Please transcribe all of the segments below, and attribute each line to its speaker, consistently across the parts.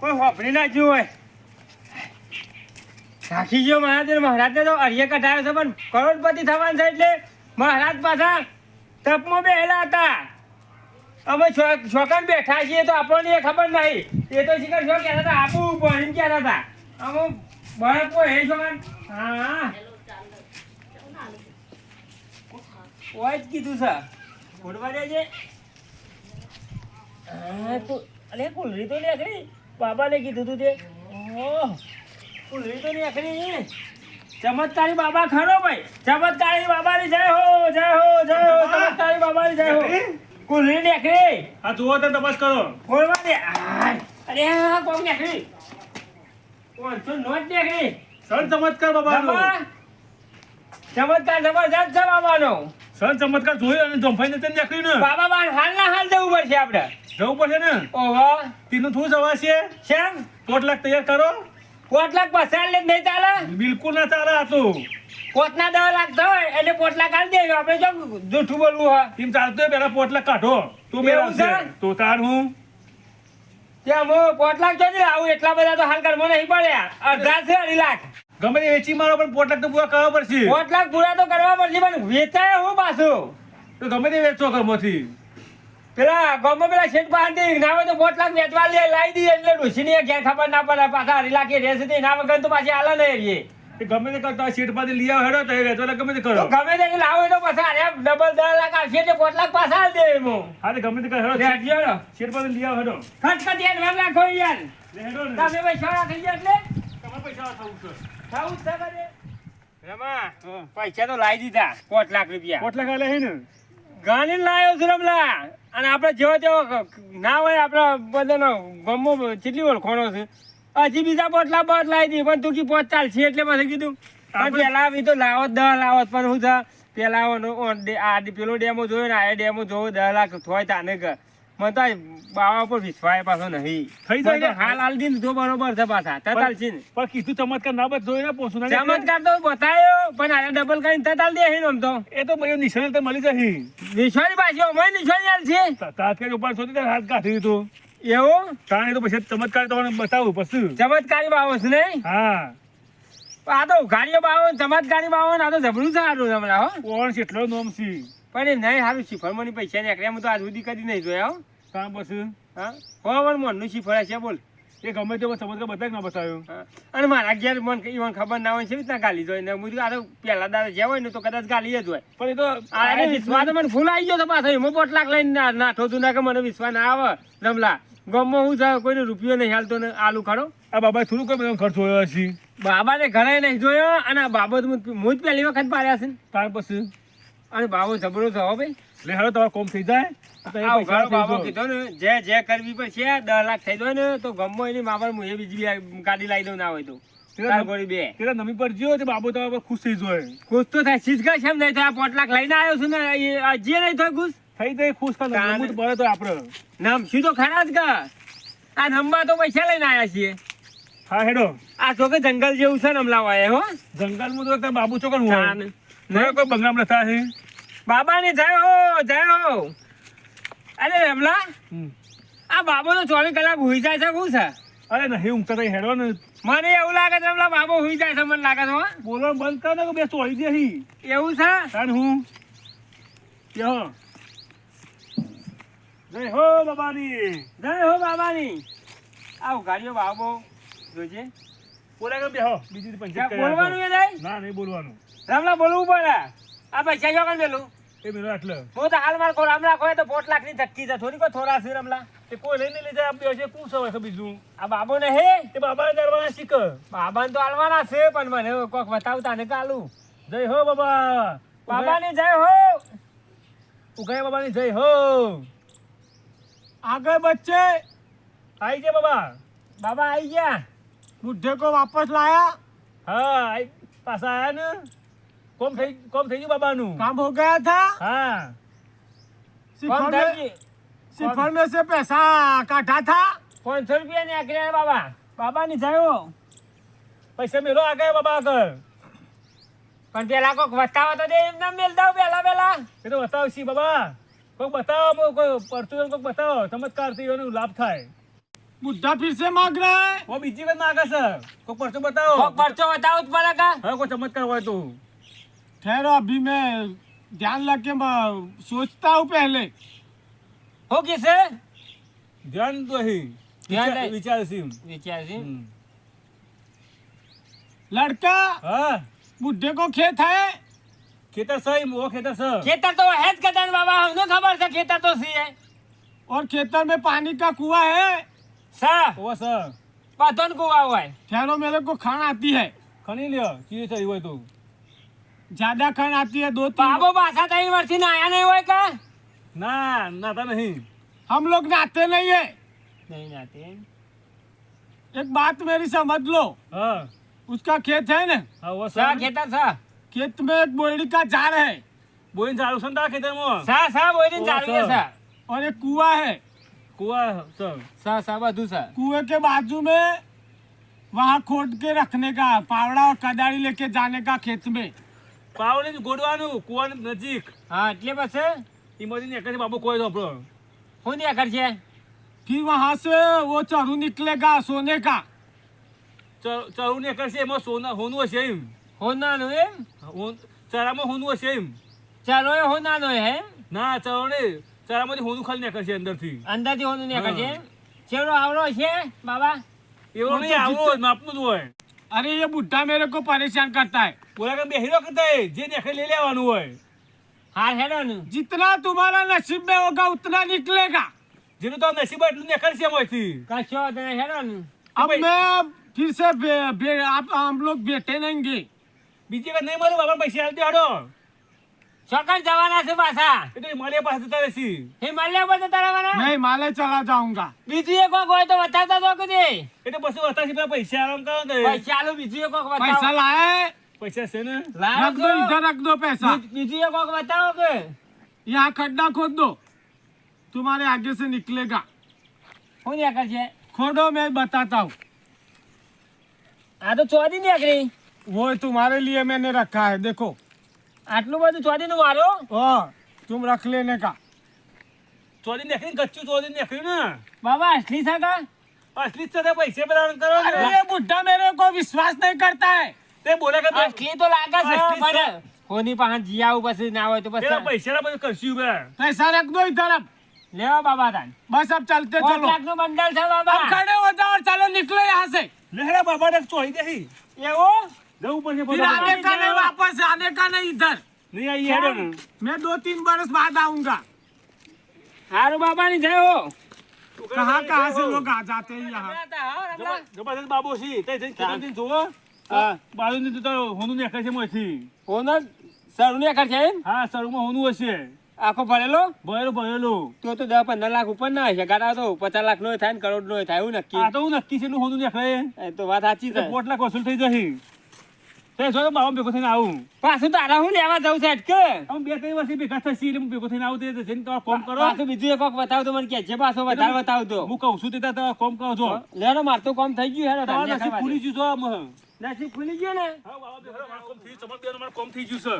Speaker 1: કોઈ હોભરી ના જ્યું હોય. રાખી ગયો મહાદેવ મહારાજને તો અરિયે કઢાયો છે પણ કરોડપતિ થવાનું છે એટલે મહારાજ પાછા તપમાં બેહેલા હતા. અમે છોકરા બેઠા છીએ તો આપણને એ ખબર નહીં. એ તો શિખર શું કહેતા હતા, આપું એમ કહેતા હતા. અમે બરફ હે છોકર હા. ઓય જ કીધું છે. ફોડવા દેજે હા અલે કુલરી તો નીકળી. બાબાને કીધું તું તે. ઓહ કુલરી તો આખરી. ચમત્કારી બાબા ખરો ભાઈ. ચમત્કારી બાબાની જય હો જય હો જય હો ચમત્કારી બાબાની જય હો. કુલરી નીકળી
Speaker 2: આ જુઓ તો તપાસ કરો.
Speaker 1: ફોડવા દે. અરે આ કોમ નીકળી પાંચસો નોટ નીકળી
Speaker 2: સર ચમત્કાર બાબાનો.
Speaker 1: બાબા ચમત્કાર જબરજસ્ત છે બાબાનો.
Speaker 2: સન ચમત્કાર જોયું અને જંફાઈને તેને નીકળ્યું ને?
Speaker 1: બાબા બાર હાલ ના હાલ જવું પડશે આપણે.
Speaker 2: જવું પડશે ને?
Speaker 1: ઓહો.
Speaker 2: તીનું થોડું જવાશે?
Speaker 1: શેમ?
Speaker 2: પોટ લાખ તૈયાર કરો.
Speaker 1: પોત લાખ પસાર લે નહીં ચાલે?
Speaker 2: બિલકુલ ના ચાલે આ તો
Speaker 1: પોતના દવા લાગતો હોય એટલે પોટલા કાઢી દેજો. આપણે જો જૂઠું બોલવું હોય.
Speaker 2: તેમ ચાલતું હોય પેલા પોટલા કાઢો. તું
Speaker 1: એવું આવશે?
Speaker 2: તો તાર હું.
Speaker 1: ત્યાં હું પોત જો આવું એટલા બધા તો હાલ કરવો નહીં પડ્યા. અડધા છે અઢી લાખ.
Speaker 2: ગમે તે વેચી મારો પણ પોટ લાખ તો પૂરા કરવા પડશે.
Speaker 1: પોટલાક લાખ પૂરા તો કરવા પડશે પણ વેચાય હું પાછું?
Speaker 2: તો ગમે તે વેચો ઘરમાંથી.
Speaker 1: પેલા ગામમાં પેલા શેઠ પાસેથી ના હોય તો પોત લાખ વેચવા લે લાવી દઈએ એટલે ડોશીની ક્યાંય ખબર ના પડે પાછા હરી લાખી રહેશે તે ના વગર તો પાછી આલા નહીં એવી.
Speaker 2: એ ગમે તે કરતા સીટ પાછી લઈ આવો હેડો તો વેચવા ગમે તે કરો.
Speaker 1: ગમે તે લાવો તો પાછા અરે ડબલ દસ લાખ આવશે એટલે લાખ પાછા આવી દે એમ.
Speaker 2: હા તે ગમે તે કરો હેડો.
Speaker 1: લેજો હેડો.
Speaker 2: લઈ આવો હેડો.
Speaker 1: યાર વેમ રાખો યાર.
Speaker 2: હેડો
Speaker 1: તમે પૈસા રાખી ગયા એટલે?
Speaker 2: તમારે પૈસા થવું છે.
Speaker 1: થાવું જ છે. રમા પૈસા તો લાવી દીધા પાંચ લાખ રૂપિયા.
Speaker 2: પોટ લાખ આલે હે ને?
Speaker 1: ગાંધી લાવ્યો છું રમલા. અને આપણે જેવો તેવો ના હોય આપણા બધાનો ગમો કેટલી ઓળખોણો છે. હજી બીજા પોટલા બસ લાવી દી પણ તું કી પોચ ચાલશે એટલે પછી કીધું. પણ પેલા આવી તો લાવો દહ લાવો પણ શું છે પેલા આ પેલો ડેમો જોયો ને આ ડેમો જોવો દહ લાખ થોય તાને કે તો બાવા પર વિશ્વાય પાછો નહીં.
Speaker 2: થઈ જાય ને.
Speaker 1: હાલ હાલ દિન તો બરોબર છે પાછા. તતાલ છે ને.
Speaker 2: પણ કીધું ચમત્કાર ના બધ જોઈને પોસું ના
Speaker 1: ચમત્કાર તો બતાયો પણ આ ડબલ કરીને તતાલ દે આમ તો.
Speaker 2: એ તો બયો નિશાન તો મળી જશે.
Speaker 1: નિશાની પાછી અમે નિશાની હાલ છે.
Speaker 2: તાત્કાલિક ઉપર સોતી હાથ કાઢી દીધું.
Speaker 1: એવું?
Speaker 2: તાણે તો પછી ચમત્કાર તમને બતાવું પછી.
Speaker 1: ચમત્કારી બાવો છે નહીં?
Speaker 2: હા.
Speaker 1: આ તો ઉઘાડીઓ બાવો ચમત્કારી બાવો ને આ તો જબરું છે સારું હમણાં હો.
Speaker 2: કોણ છે એટલો નોમ છે?
Speaker 1: પણ એ નહીં સારું શિફળમાંની પૈસા નીકળ્યા હું તો આજ સુધી કદી નહીં જોયા હો.
Speaker 2: કામ બસ
Speaker 1: હા? હો પણ મનનું શિફળ છે બોલ.
Speaker 2: એ ગમે તે ચમત્કાર બતાવી ના બતાવ્યો.
Speaker 1: અને મારા ઘેર મન ઈવન ખબર ના હોય છે રીતના ગાલી જોઈ ને હું આ તો પહેલા દાદા જે હોય ને તો કદાચ ગાલી જ હોય.
Speaker 2: પણ એ તો
Speaker 1: આ વિશ્વાસ તો મને ફૂલ આવી ગયો તો પાછો. એમાં પોટ લાખ લઈને નાઠો તું ના કે મને વિશ્વાસ ના આવે. રમલા ગમમાં હું થયો કોઈને રૂપિયો નહીં હાલતો ને આલુ ખાડો.
Speaker 2: આ બાબા થોડું કોઈ બધો ખર્ચ હોયો હશે.
Speaker 1: બાબાને ઘરે નહીં જોયો અને આ બાબત હું જ પહેલી વખત પાડ્યા છે ને.
Speaker 2: ત્યાર પછી?
Speaker 1: અને બાબો જબરો છે ભાઈ.
Speaker 2: લે હાલો તમારો કોમ થઈ જાય.
Speaker 1: આ ઉઘાડો બાબો કીધો ને જે જે કરવી પડશે દસ લાખ થઈ જાય ને તો ગમો એની માપર હું એ બીજી ગાડી લાવી દઉં ના હોય તો.
Speaker 2: નમી પર જ્યો તે તમારા પર ખુશ થઈ જોય.
Speaker 1: ખુશ તો થાય શીશ કેમ નહીં થાય પોટ લાખ લઈને આવ્યો છું ને જે નહીં થાય ખુશ.
Speaker 2: થઈ જાય ખુશ
Speaker 1: તાને.
Speaker 2: નમવું તો આપણે
Speaker 1: નામ શું તો ખરા જ કા આ નંબા તો પૈસા લઈને આવ્યા છીએ.
Speaker 2: હા હેડો.
Speaker 1: આ તો કે જંગલ જેવું છે ને હમણાં હો.
Speaker 2: જંગલમાં તો બાબુ ચોકન
Speaker 1: તાન.
Speaker 2: હોય કોઈ બંગામ લતા છે?
Speaker 1: બાબાની જય હો જય હો. અરે રમલા આ બાબો તો ચોવીસ કલાક હોઈ જાય છે શું છે?
Speaker 2: અરે નહીં ઊંઘતા તઈ હેડો ને
Speaker 1: મને એવું લાગે છે રમલા બાબો હોઈ જાય છે મને લાગે છે
Speaker 2: બોલો બંધ કર ને બે ચોઈ દે
Speaker 1: એવું છે?
Speaker 2: તાન હું? યો જય હો બાબાની.
Speaker 1: જય હો બાબાની. આવ ગાડીઓ બાબો જોજે.
Speaker 2: બોલે કે બેહો? બીજી પંચાયત
Speaker 1: બોલવાનું એ નહીં
Speaker 2: ના નહીં બોલવાનું.
Speaker 1: રમલા બોલવું પડે. આ પૈસા જો કણ પેલું?
Speaker 2: એ મેરો આટલે
Speaker 1: હું તો હાલ માર કો રામ રાખો તો પોટ લાખની છે. થોડી કોઈ થોડા છે રમલા?
Speaker 2: તે કોઈ લઈને લઈ જાય પૂછો બીજું?
Speaker 1: આ બાબો ને હે
Speaker 2: તે બાબા દરવાના શીખ
Speaker 1: બાબાને તો હાલવાના છે પણ મને કોક બતાવતા ને કાલુ.
Speaker 2: જય હો બાબા.
Speaker 1: બાબાની જય હો.
Speaker 2: ઉગાય બાબાની જય હો.
Speaker 1: આગળ બચ્ચે
Speaker 2: આઈ ગયા બાબા.
Speaker 1: બાબા આવી ગયા.
Speaker 3: બુઢે કો વાપસ લાયા?
Speaker 2: હા પાછા આયા ને? કોમ થઈ કોમ થઈ ગયું બાબાનું?
Speaker 3: કામ હો ગયા થા?
Speaker 2: હા.
Speaker 3: સિફર
Speaker 1: મે
Speaker 3: સિફર મે સે પૈસા કાઢા થા?
Speaker 1: 500 રૂપિયા ને આકરે બાબા બાબા. ની જાયો.
Speaker 2: પૈસા મેલો આ ગયા બાબા આગળ.
Speaker 1: પણ પેલા કોક વતાવો તો દે એમને મેલ દઉં પેલા પેલા.
Speaker 2: એ તો વતાવશી બાબા. કોક બતાવો કોક પરતું કોક બતાવો. ચમત્કારથી એનો લાભ થાય.
Speaker 3: बुड्ढा फिर से मांग रहा है।
Speaker 2: वो बीजी बार मांगा सर। को परसों
Speaker 1: बताओ। को परसों बताओ तो का।
Speaker 2: हाँ को चमत्कार हुआ तू।
Speaker 3: ठहरो अभी मैं ध्यान लग के सोचता हूँ पहले।
Speaker 2: हो किसे ध्यान
Speaker 1: तो
Speaker 2: ही।
Speaker 1: ध्यान
Speaker 2: विचार सिंह
Speaker 1: विचार सिंह
Speaker 2: हम्म।
Speaker 3: लड़का
Speaker 2: हाँ।
Speaker 3: बुड्ढे को खेत है?
Speaker 2: खेतर सही वो
Speaker 1: खेतर सर। खेतर तो है बाबा हमने खबर से खेतर तो सी है।
Speaker 3: और खेतर में पानी का कुआ है?
Speaker 1: सा
Speaker 2: वो सर
Speaker 1: पातन को आओ है
Speaker 3: ठहरो मेरे को खान आती है
Speaker 2: खनी लियो चीज चाहिए तो
Speaker 3: ज्यादा खान आती है दो तीन
Speaker 1: बाबू बासा तीन वर्ष नहाया नहीं हुआ का
Speaker 2: ना तो नहीं
Speaker 3: हम लोग नाते नहीं है
Speaker 1: नहीं नहाते
Speaker 3: एक बात मेरी समझ लो
Speaker 2: हाँ
Speaker 3: उसका खेत है ना
Speaker 2: हाँ
Speaker 1: वो
Speaker 2: सा
Speaker 1: खेत सा
Speaker 3: खेत में एक बोरी का जार है
Speaker 2: बोरी झाड़ू सुनता
Speaker 1: खेत में सा
Speaker 2: सा
Speaker 1: बोरी झाड़ू
Speaker 2: है
Speaker 1: सा
Speaker 3: और एक कुआ है
Speaker 2: કુવા સ
Speaker 1: સા સા બધું સા
Speaker 3: कुएं के बाजू में वहाँ खोद के रखने का पावड़ा और कदाड़ी लेके जाने का खेत में
Speaker 2: પાવડી ગોડવાનું કુવાની નજીક
Speaker 1: હા એટલે પછી
Speaker 2: એમાંથી નીકળે છે બાબુ કોઈ તો આપણો
Speaker 1: હું ત્યાં કરશે
Speaker 3: फिर वहाँ से वो चरू निकलेगा सोने का
Speaker 2: ચ- ચરું નીકળશે એમાં સોના હોનું હશે એમ
Speaker 1: હોનાનું એમ
Speaker 2: હોન- ચરામાં હોનું હશે એમ
Speaker 1: ચાલો એ હોનાનો હે
Speaker 2: ના ચરો ને ચરામાંથી હોનું ખાલી નીકળશે અંદરથી
Speaker 1: અંદાજે હોનું નહીં કરશે
Speaker 2: હા.
Speaker 1: ચેવડો આવડો છે બાબા
Speaker 2: એવો
Speaker 3: હું તો
Speaker 2: નહીં આવો
Speaker 3: જીત-
Speaker 2: માપનું જ હોય
Speaker 3: अरे ये बुढ़ा मेरे को परेशान करता है
Speaker 2: બોલા કે બેહીરો કરતા હોય, જે નીકળે લઈ લેવાનું હોય
Speaker 1: હાર હેડોનું
Speaker 3: जितना तुम्हारा नसीब में होगा उतना निकलेगा
Speaker 2: જેનું તો નસીબ હોય એટલું નીકળશે એમાંથી
Speaker 1: કશો વાંધો નહીં હેડોનું
Speaker 3: अब
Speaker 2: भाई-
Speaker 3: मैं फिर से बे, बे, आप हम लोग बैठे रहेंगे
Speaker 2: બીજી વખત નહીં મળે બાબા પૈસા હાલતી હાડો
Speaker 1: ચોકન જવાના છે પાછા
Speaker 2: એ તો હિમાલય પાસે જતા રહેશી
Speaker 1: હિમાલય પર જતા રહેવાના
Speaker 3: मैं हिमालय चला जाऊंगा
Speaker 1: બીજું એક કોક હોય તો બતાવતા તો કદી
Speaker 2: એ તો પછી વતાશી પેલા પૈસા આરામ કરો ને
Speaker 1: પૈસા આલું બીજું એક કોક
Speaker 3: पैसा
Speaker 1: બતાવો
Speaker 3: लाया है
Speaker 2: પૈસા છે ને
Speaker 1: લાવો
Speaker 3: रख दो
Speaker 1: તો.
Speaker 3: इधर रख दो पैसा
Speaker 1: બી- બીજું એક કોક બતાવો કે
Speaker 3: यहाँ खड्डा खोद दो तुम्हारे आगे से निकलेगा
Speaker 1: હું ત્યાં કરશે
Speaker 3: खोदो मैं बताता हूँ
Speaker 1: આ તો ચોરી નીકળી
Speaker 3: वो तुम्हारे लिए मैंने रखा है देखो
Speaker 1: આટલું બધું ચોદી નું
Speaker 3: વાર્યો તું રખ લે ને
Speaker 2: કા. ચોદી નેખરી ગચ્ચું ચોદી નેખરી ને.
Speaker 1: બાબા અસલી છે
Speaker 2: અસલી છે પૈસે પ્રદાન કરો
Speaker 3: અરે બુઢા મેરે કોઈ વિશ્વાસ નહીં કરતા હે
Speaker 2: તે બોલે કે
Speaker 1: અસલી તો લાગે છે પણ કોની પાસે જીયાવું પછી ના હોય તો પછી
Speaker 2: પૈસા ના બધું કરશું બે
Speaker 3: પૈસા રખ દો તરફ.
Speaker 1: લેવા બાબા તાન.
Speaker 3: બસ અબ
Speaker 1: ચલતે
Speaker 3: ચલો.
Speaker 1: લાખનું બંડલ છે બાબા.
Speaker 3: ખડે હો જાઓ ચાલો નીકળો યહાં સે.
Speaker 2: લેરા બાબા ને ચોઈ દેહી.
Speaker 1: એવો?
Speaker 2: જવું પડશે
Speaker 3: फिर
Speaker 2: બધા
Speaker 3: आने का नहीं वापस आने का नहीं इधर
Speaker 2: નહીં આઈ હેડો ને
Speaker 3: मैं दो तीन बरस बाद आऊंगा
Speaker 1: હારું બાબા ની થયો
Speaker 3: कहाँ कहाँ से लोग आ जाते हैं यहाँ
Speaker 2: જબર- જબરદસ્ત બાબુ છે તે જઈને ખેતરથી જોવો
Speaker 1: હા.
Speaker 2: બાજુથી તો હોનું નીકળે છે મોંથી
Speaker 1: ઓનર સરું ને કરશે એમ
Speaker 2: હા સરુમાં હોનું હશે
Speaker 1: આખો ભરેલો
Speaker 2: ભરેલું ભરેલું
Speaker 1: તો તો દસ પંદર લાખ ઉપર ના હશે ગાડા તો પચાસ લાખ નો થાય ને કરોડ નો થાય એવું નક્કી
Speaker 2: આ તો હું નક્કી છે એટલું હોનું નીકળે
Speaker 1: એ તો વાત સાચી છે
Speaker 2: પોટ લાખ વસૂલ થઈ જશે તે જો મારો ભેગો થઈને આવું?
Speaker 1: પાછું તારા હું લેવા જવું છે અટકે?
Speaker 2: હું બે ત્રણ વર્ષથી ભેગા થશે એટલે હું ભેગો થઈને આવું તે જઈને તમારે કોમ કરો.
Speaker 1: પાછું બીજું એક વખત બતાવ તો મને કે છે પાછો વધારે બતાવ તો
Speaker 2: હું કહું છું તે તારે કોમ કરો છો
Speaker 1: લેનો માર તો કોમ થઈ ગયું હેડો
Speaker 2: તમારે
Speaker 1: તાર
Speaker 2: નસીબ ખુલી ગયું છો આમ.
Speaker 1: નસીબ ખુલી ગયું ને?
Speaker 2: હા, બાબા મારું કોમ થઈ ગયું. ચમન મારું કોમ થઈ ગયું છે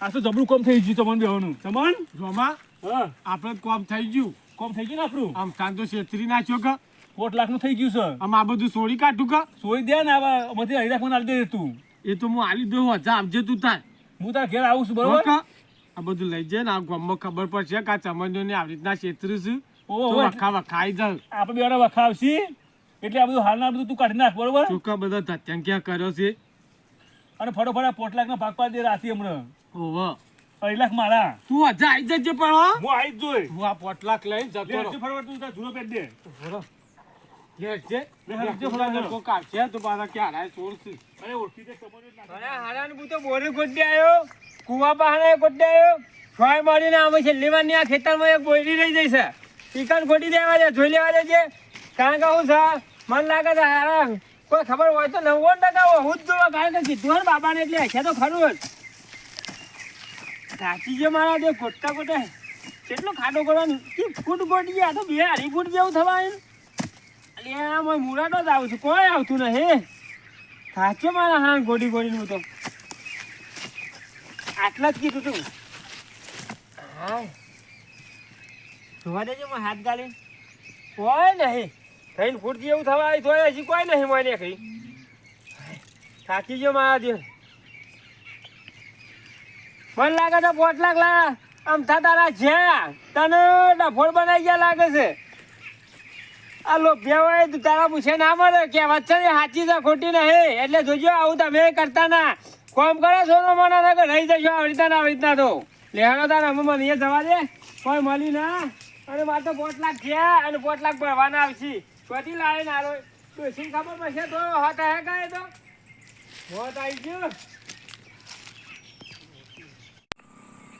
Speaker 2: આ તો જબરું કોમ થઈ ગયું ચમન બેવાનું ચમન?
Speaker 3: જોમાં
Speaker 2: હા.
Speaker 3: આપણે કોમ થઈ ગયું.
Speaker 2: કોમ થઈ ગયું ને આપણું?
Speaker 3: આમ કાં તો છેતરી નાખ્યો કે?
Speaker 2: પોટ લાખનું થઈ ગયું છે.
Speaker 3: આમ આ બધું સોળી કાઢું કા?
Speaker 2: સોઈ દે ને આવા મથી લાખ મને આલી દે તું.
Speaker 3: એ તો હું આલી દઉં હજા આપજે તું તાર.
Speaker 2: હું તાર ઘેર આવું છું બરોબર?
Speaker 3: આ બધું લઈ જાય ને આ ગામમાં ખબર પડશે કે આ ને આવી રીતના છેતરું છું. વખા વખાઈ જાવ
Speaker 2: આપણે બે વખાવશી. એટલે આ બધું હાલના બધું તું કાઢી નાખ બરોબર?
Speaker 3: ચોખ્ખા બધા ધત્યાંક્યા કર્યો છે?
Speaker 2: અને ફટોફટ આ પોટલાક લાખના ભાગ પાડી દે રાતી હમણાં.
Speaker 3: ઓહો.
Speaker 2: અઢી લાખ મારા.
Speaker 3: તું હજા આવી જજે પણ હું.
Speaker 2: આવી જ જોઈ.
Speaker 3: હું આ પોટલાક લઈને જતો
Speaker 2: ફટોફટ તું જૂનો પેટ દે.
Speaker 1: કુવા બહાને ગોડી આવ્યો. છોય મારીને આમે છેલ્લી વાર આ ખેતરમાં એક બોયડી રહી જઈ છે. ચિકન ખોટી દેવા દે જોઈ લેવા દેજે. કારણ કે હું છે મન લાગે છે હારા કોઈ ખબર હોય તો નવ્વાણું ટકા હું જ જોવા કારણ કે ને બાબાને એટલે હશે તો ખરું સાચી છે મારા જે ગોટતા ગોટે કેટલો ખાડો કરવાનો કે ફૂટ ગોટી ગયા? તો બે અઢી ફૂટ જેવું થવા અલ્યા હું મુરાડો જ આવું છું. કોઈ આવતું નહીં સાચે મારા હા ગોડી ગોડીનું તો. આટલા જ કીધું તું. હાય જોવા હાથ ગાળી કોઈ નહીં. થઈને ફૂટ એવું થવા આવી હજી કોઈ નહીં મને કઈ. થાકી ગયો મારા દેવ મને લાગે તો પોટ લાખ લા આમ થા તારા જ્યાં તને ડફોડ બનાવી ગયા લાગે છે. આ લોભ્યા હોય તો તારા પૂછે ના મળે કે વચ્ચે સાચી છે, ખોટી નહીં. એટલે જોજો, આવું તમે કરતા ના. કોમ કરો સોનો મને ના રહી જશો આવી રીતના ના આવી રીતના તો. લેવાનો તાર, અમે મને જવા દે. કોઈ મળી ના. અને મારે તો પોટ લાખ ગયા અને પોટ લાખ ભરવાના આવશે. ચોથી લાવે ને આરો શું ખબર પડશે તો? હોત હે કાંઈ તો? હોત આવી ગયું.